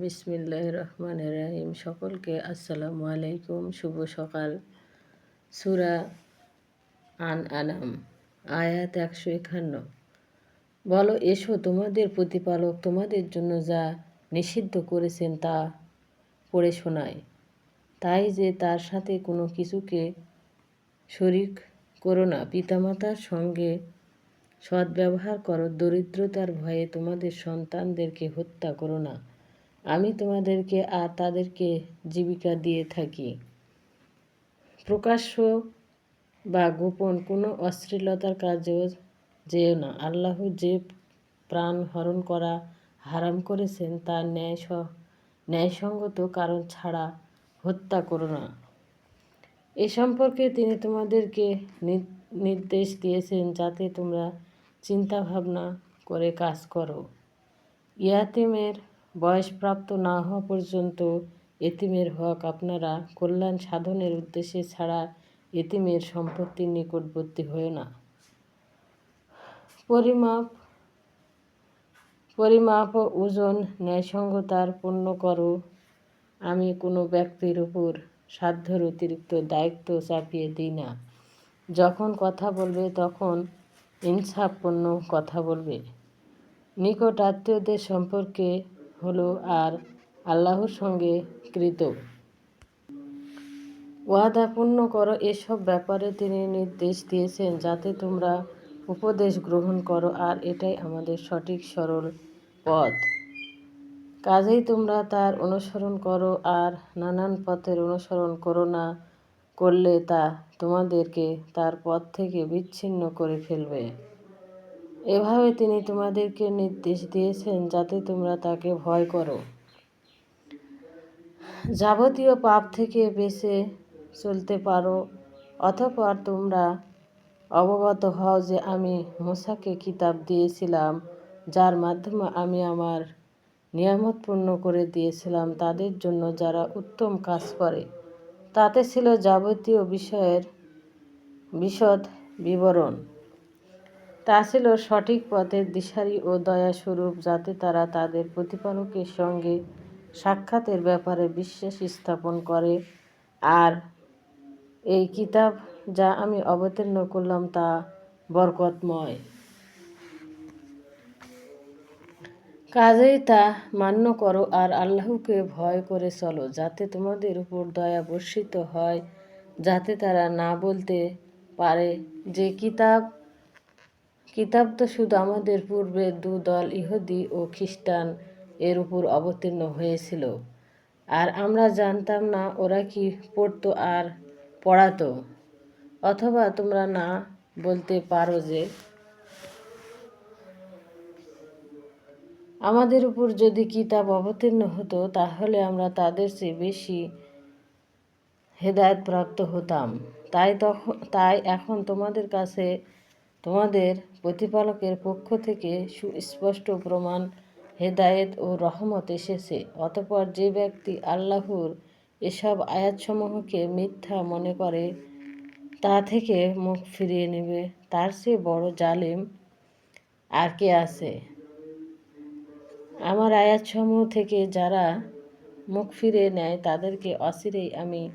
বিসমিল্লাহ রহমান রাহিম। সকলকে আসসালামু আলাইকুম। শুভ সকাল। সুরা আন আনাম আয়াত একশো একান্ন। বলো, এসো, তোমাদের প্রতিপালক তোমাদের জন্য যা নিষিদ্ধ করেছেন তা পড়ে শোনায় তাই যে তার সাথে কোনো কিছুকে শরিক করো না। পিতামাতার সঙ্গে সদ্ব্যবহার করো, দরিদ্রতার ভয়ে তোমাদের সন্তানদেরকে হত্যা করো না। আমি তোমাদেরকে আর তাদেরকে জীবিকা দিয়ে থাকি। প্রকাশ্য বা গোপন কোনো অশ্লীলতার কাজেও যেও না। আল্লাহ যে প্রাণ হরণ করা হারাম করেছেন তার ন্যায় ন্যায়সঙ্গত কারণ ছাড়া হত্যা করো না। এ সম্পর্কে তিনি তোমাদেরকে নির্দেশ দিয়েছেন যাতে তোমরা চিন্তা ভাবনা করে কাজ করো। ইয়াতিমের বয়সপ্রাপ্ত না হওয়া পর্যন্ত এতিমের হক আপনারা কল্যাণ সাধনের উদ্দেশ্যে ছাড়া এতিমের সম্পত্তির নিকটবর্তী হয় না। পরিমাপ পরিমাপ ওজন ন্যায়সঙ্গতার পূর্ণ করো। আমি কোনো ব্যক্তির উপর সাধ্যর অতিরিক্ত দায়িত্ব চাপিয়ে দিই না। যখন কথা বলবে তখন ইনসাফপূর্ণ কথা বলবে। নিকট আত্মীয়দের সম্পর্কে হলো আর আল্লাহর সঙ্গে কৃত। ওয়াদা পূর্ণ করো, এসব ব্যাপারে তিনি নির্দেশ দিয়েছেন যাতে তোমরা উপদেশ গ্রহণ করো, আর এটাই আমাদের সঠিক, সরল পথ। কাজেই তোমরা তার অনুসরণ করো, আর নানান পথের অনুসরণ করো না। করলে তা তোমাদেরকে তার পথ থেকে বিচ্ছিন্ন করে ফেলবে। এভাবে তিনি তোমাদেরকে নির্দেশ দিয়েছেন যাতে তোমরা তাকে ভয় করো। যাবতীয় পাপ থেকে বেঁচে চলতে পারো, অতপর তোমরা অবগত হও যে আমি মুসাকে কিতাব দিয়েছিলাম, যার মাধ্যমে আমি আমার নিয়ামত পূর্ণ করে দিয়েছিলাম, তাদের জন্য যারা উত্তম কাজ করে। তাতে ছিল যাবতীয় বিষয়ের বিশদ বিবরণ। তা ছিল সঠিক পথের দিশারি ও দয়াস্বরূপ যাতে তারা তাদের প্রতিপালকের সঙ্গে সাক্ষাতের ব্যাপারে বিশ্বাস স্থাপন করে। আর এই কিতাব যা আমি অবতীর্ণ করলাম তা বরকতময়। কাজেই তা মান্য করো আর আল্লাহকে ভয় করে চলো, যাতে তোমাদের উপর দয়া বর্ষিত হয়, যাতে তারা না বলতে পারে যে কিতাব কিতাব তো শুধু আমাদের পূর্বে দু দল ইহুদি ও খ্রিস্টান এর উপর অবতীর্ণ হয়েছিল। আর আমরা জানতাম না ওরা কি পড়তো আর পড়াতো। অথবা তোমরা না বলতে পারো যে আমাদের উপর যদি কিতাব অবতীর্ণ হতো, তাহলে আমরা তাদের চেয়ে বেশি হেদায়ত প্রাপ্ত হতাম। তাই তখন তাই এখন তোমাদের কাছে, তোমাদের প্রতিপালকের পক্ষ থেকে সুস্পষ্ট প্রমাণ, হেদায়েত ও রহমত এসেছে। অতপর যে ব্যক্তি আল্লাহর এসব আয়াতসমূহকে মিথ্যা মনে করে, তা থেকে মুখ ফিরিয়ে নেবে। তার চেয়ে বড় জালিম আর কে আছে? আমার আয়াতসমূহ থেকে যারা মুখ ফিরিয়ে নেয়, তাদেরকে অচিরেই আমি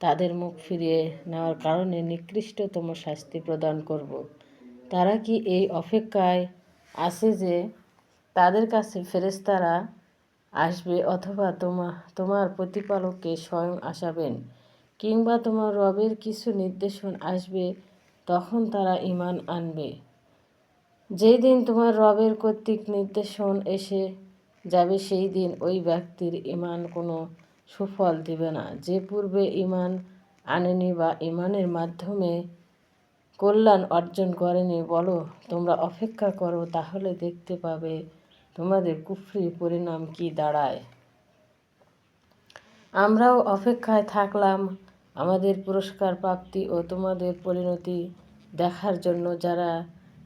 তাদের মুখ ফিরিয়ে নেওয়ার কারণে নিকৃষ্টতম শাস্তি প্রদান করব। তারা কি এই অপেক্ষায় আছে যে তাদের কাছে ফেরেস্তারা আসবে অথবা তোমা, তোমার প্রতিপালককে স্বয়ং আসাবেন কিংবা তোমার রবের কিছু নির্দেশন আসবে, তখন তারা ইমান আনবে। যেই দিন তোমার রবের কর্তৃক নির্দেশন এসে যাবে সেই দিন ওই ব্যক্তির ইমান কোনো সুফল দিবে না। যে পূর্বে ইমান আনেনি বা ইমানের মাধ্যমে কল্যাণ অর্জন করেনি, বলো তোমরা অপেক্ষা করো, তাহলে দেখতে পাবে তোমাদের কুফরি পরিণাম কি দাঁড়ায়। আমরাও অপেক্ষায় থাকলাম আমাদের পুরস্কার প্রাপ্তি ও তোমাদের পরিণতি দেখার জন্য, যারা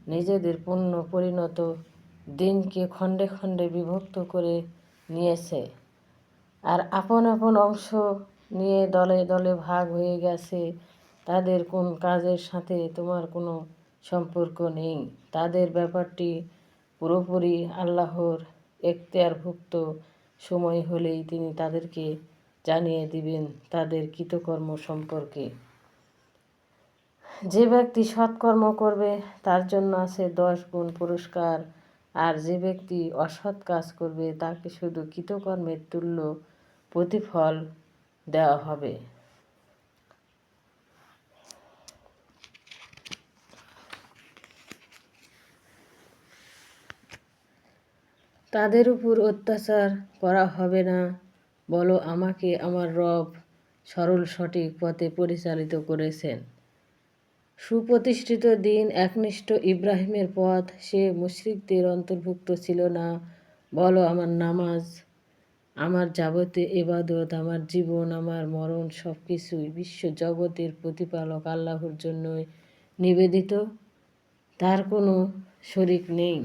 নিজেদের পূর্ণ পরিণত দিনকে খণ্ডে খণ্ডে বিভক্ত করে নিয়েছে। আর আপন আপন অংশ নিয়ে দলে দলে ভাগ হয়ে গেছে, তাদের কোন কাজের সাথে তোমার কোনো সম্পর্ক নেই। তাদের ব্যাপারটি পুরোপুরি আল্লাহর এখতিয়ারভুক্ত সময় হলেই তিনি তাদেরকে জানিয়ে দিবেন তাদের কৃতকর্ম সম্পর্কে। যে ব্যক্তি সৎকর্ম করবে, তার জন্য আছে দশ গুণ পুরস্কার। আর যে ব্যক্তি অসৎ কাজ করবে, তাকে শুধু কৃতকর্মের তুল্য প্রতিফল দেওয়া হবে। তাদের উপর অত্যাচার করা হবে না। বলো, আমাকে আমার রব সরল সঠিক পথে পরিচালিত করেছেন। সুপ্রতিষ্ঠিত দিন একনিষ্ঠ ইব্রাহিমের পথ। সে মুশরিকদের অন্তর্ভুক্ত ছিল না। বলো, আমার নামাজ, আমার যাবতীয় এবাদত আমার জীবন, আমার মরণ সব কিছুই বিশ্ব জগতের প্রতিপালক আল্লাহর জন্যই নিবেদিত। তার কোনো শরিক নেই।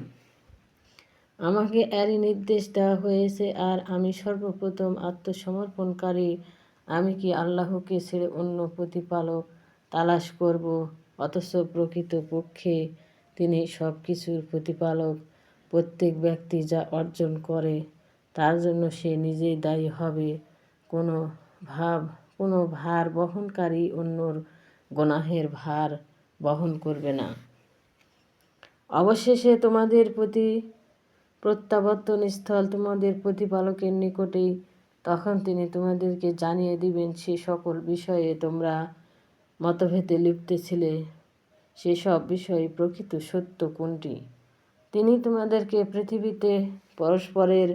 আমাকে এরই নির্দেশ দেওয়া হয়েছে, আর আমি সর্বপ্রথম আত্মসমর্পণকারী। আমি কি আল্লাহকে ছেড়ে অন্য প্রতিপালক তালাশ করব? অথচ প্রকৃত পক্ষে তিনি সব কিছুর প্রতিপালক। প্রত্যেক ব্যক্তি যা অর্জন করে, তার জন্য সে নিজেই দায়ী হবে। কোনো ভাব, কোনো ভার বহনকারী অন্যর গোনাহের ভার বহন করবে না। অবশেষে তোমাদের প্রতি প্রত্যাবর্তন স্থল তোমাদের প্রতিপালকের নিকটেই, তখন তিনি তোমাদেরকে জানিয়ে দিবেন সে সকল বিষয়ে তোমরা মতভেদে লিপ্ত ছিলে সেসব বিষয়ে প্রকৃত সত্য কোনটি? তিনি তোমাদেরকে পৃথিবীতে পরস্পরের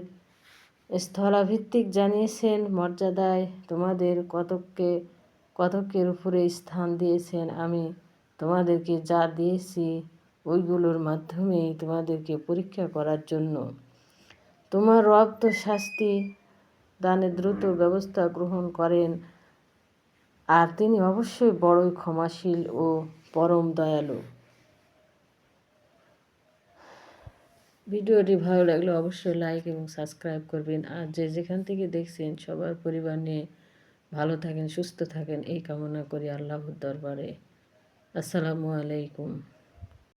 স্থলাভিত্তিক জানিয়েছেন, মর্যাদায় তোমাদের কতককে, কতকের উপরে স্থান দিয়েছেন, আমি তোমাদেরকে যা দিয়েছি, ওইগুলোর মাধ্যমেই তোমাদেরকে পরীক্ষা করার জন্য। তোমার রব তো শাস্তি দানে দ্রুত ব্যবস্থা গ্রহণ করেন আর তিনি অবশ্যই বড়ই ক্ষমাশীল ও পরম দয়ালু। ভিডিওটি ভালো লাগলে অবশ্যই লাইক এবং সাবস্ক্রাইব করবেন। আর যে যেখান থেকে দেখছেন, সবার পরিবার নিয়ে ভালো থাকেন, সুস্থ থাকেন, এই কামনা করি আল্লাহর দরবারে। আসসালামু আলাইকুম।